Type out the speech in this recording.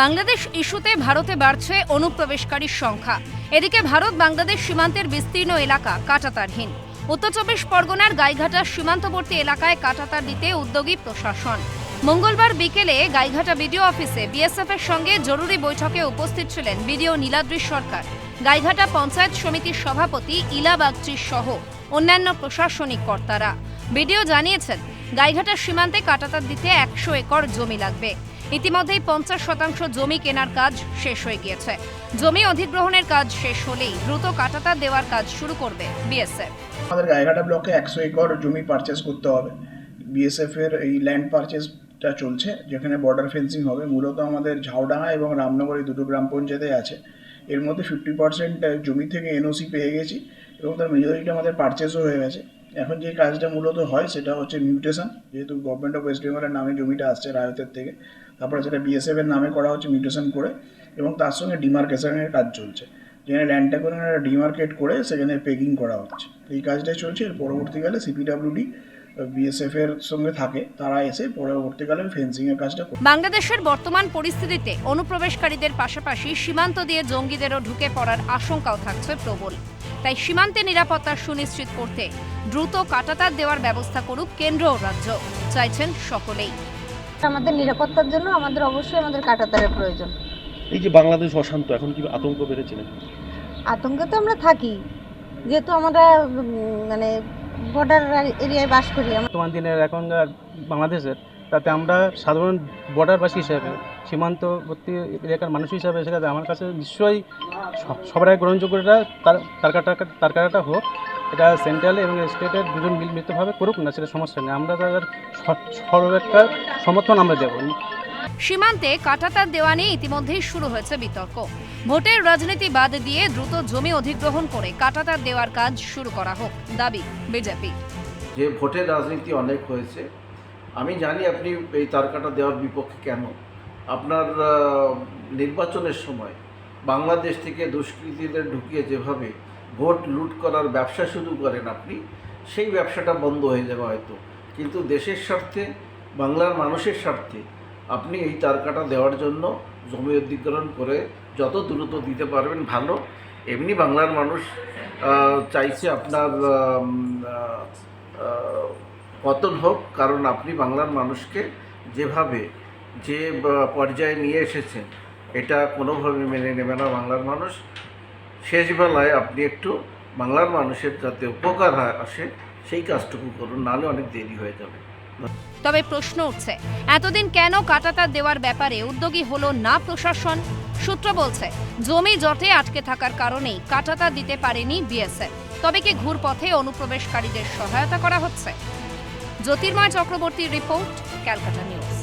বাংলাদেশ ইস্যুতে ভারতে বাড়ছে অনুপ্রবেশকারীর সংখ্যা। এদিকে ভারত বাংলাদেশ সীমান্তের বিস্তীর্ণ এলাকা কাটাতারহীন। উত্তর চব্বিশ পরগনার গাইঘাটার সীমান্তবর্তী এলাকায় কাটাতার দিতে উদ্যোগী প্রশাসন। মঙ্গলবার বিকেলে গাইঘাটা বিডিও অফিসে বিএসএফ এর সঙ্গে জরুরি বৈঠকে উপস্থিত ছিলেন বিডিও নীলাদ্রি সরকার। গাইঘাটা পঞ্চায়েত সমিতির সভাপতি ইলা বাগচি সহ অন্যান্য প্রশাসনিক কর্তারা। বিডিও জানিয়েছেন গাইঘাটার সীমান্তে কাটাতার দিতে একশো একর জমি লাগবে। ইতিমধ্যেই পঞ্চাশ শতাংশ জমি কেনার কাজ শেষ হয়ে গিয়েছে। জমি অধিগ্রহণের কাজ শেষ হলেই দ্রুত কাটাতার দেওয়ার কাজ শুরু করবে বিএসএফ। আমাদের গায়েঘাটা ব্লকে একশো একর জমি পারচেস করতে হবে। বিএসএফ এর এই ল্যান্ড পারচেসটা চলছে, যেখানে বর্ডার ফেন্সিং হবে। মূলত আমাদের ঝাউডাঙ্গা এবং রামনগর এই দুটো গ্রাম পঞ্চায়েতে আছে। এর মধ্যে ফিফটি পার্সেন্ট জমি থেকে এনওসি পেয়ে গেছি এবং তার মেজরিটি আমাদের পারচেসও হয়ে গেছে। এখন যে কাজটা মূলত হয় সেটা হচ্ছে মিউটেশন যেহেতু গভর্নমেন্ট অফ ওয়েস্ট বেঙ্গলের নামে জমিটা আসছে রায়তের থেকে, তারপরে সেটা বিএসএফ এর নামে করা হচ্ছে মিউটেশন করে এবং তার সঙ্গে ডিমার্কেশনের কাজ চলছে। যেখানে ল্যান্ডটা করে ডিমার্কেট করে সেখানে পেকিং করা হচ্ছে। এই কাজটাই চলছে, এর পরবর্তীকালে সিপিডাব্লিউডি বিএসএফ এর সঙ্গে থাকে তারা এসে পরবর্তীকালে ফেন্সিং এর কাজটা করবে। বাংলাদেশের বর্তমান পরিস্থিতিতে অনুপ্রবেশকারীদের পাশাপাশি সীমান্ত দিয়ে জঙ্গিদেরও ঢুকে পড়ার আশঙ্কাও থাকছে প্রবল। তাই সীমান্তে নিরাপত্তা সুনিশ্চিত করতে দ্রুত কাটাতার দেওয়ার ব্যবস্থা করুক কেন্দ্র ও রাজ্য চাইছেন সকলেই। আমাদের নিরাপত্তার জন্য আমাদের অবশ্যই আমাদের কাটাতারের প্রয়োজন। এই যে বাংলাদেশ অশান্ত এখন কি আতঙ্ক বেড়েছে নাকি? আতঙ্কে তো আমরা থাকি। যেহেতু আমরা মানে বর্ডার এরিয়ায় বাস করি বর্তমান দিনের এখনকার বাংলাদেশের, তাতে আমরা সাধারণ বর্ডারবাসী হিসাবে, সীমান্তবর্তী এলাকার মানুষ হিসাবে সেখানে আমার কাছে নিশ্চয়ই সবার আগে গ্রহণযোগ্য এটা তার তার কাটা, তার কাটাটা হোক। এটা সেন্ট্রাল এবং স্টেটের দুজন মিল করুক না, সেটা সমস্যা নেই। আমরা তাদের স- সর্ব একটা সমর্থন আমরা দেবো। সীমান্তে কাটাতার দেওয়া নিয়ে ইতিমধ্যেই শুরু হয়েছে বিতর্ক। ভোটের রাজনীতি বাদ দিয়ে দ্রুত জমি অধিগ্রহণ করে কাটাতার দেওয়ার কাজ শুরু করা হোক, দাবি বিজেপি। যে ভোটের রাজনীতি অনেক হয়েছে, আমি জানি আপনি এই তারকাটা দেওয়ার বিপক্ষে কেন? আপনার নির্বাচনের সময় বাংলাদেশ থেকে দুষ্কৃতীদের ঢুকিয়ে যেভাবে ভোট লুট করার ব্যবসা শুরু করেন আপনি, সেই ব্যবসাটা বন্ধ হয়ে যাবে হয়তো। কিন্তু দেশের স্বার্থে, বাংলার মানুষের স্বার্থে আপনি এই তারকাটা দেওয়ার জন্য জমি অধিগ্রহণ করে যত দ্রুত দিতে পারবেন ভালো। এমনি বাংলার মানুষ চাইছে আপনার পতন হোক, কারণ আপনি বাংলার মানুষকে যেভাবে যে পর্যায়ে নিয়ে এসেছেন, এটা কোনোভাবে মেনে নেবে না বাংলার মানুষ। শেষ বেলায় আপনি একটু বাংলার মানুষের যাতে উপকার হয় আসে, সেই কাজটুকু করুন, নাহলে অনেক দেরি হয়ে যাবে। তবে প্রশ্ন উঠছে, এতদিন কেন কাটাতার দেওয়ার ব্যাপারে উদ্যোগী হলো না প্রশাসন? সূত্র বলছে, জমি জটে আটকে থাকার কারণেই কাটাতা দিতে পারেনি বিএসএফ। তবে কি ঘুরপথে অনুপ্রবেশকারীদের সহায়তা করা হচ্ছে? জ্যোতির্ময় চক্রবর্তীর রিপোর্ট, ক্যালকাটা নিউজ।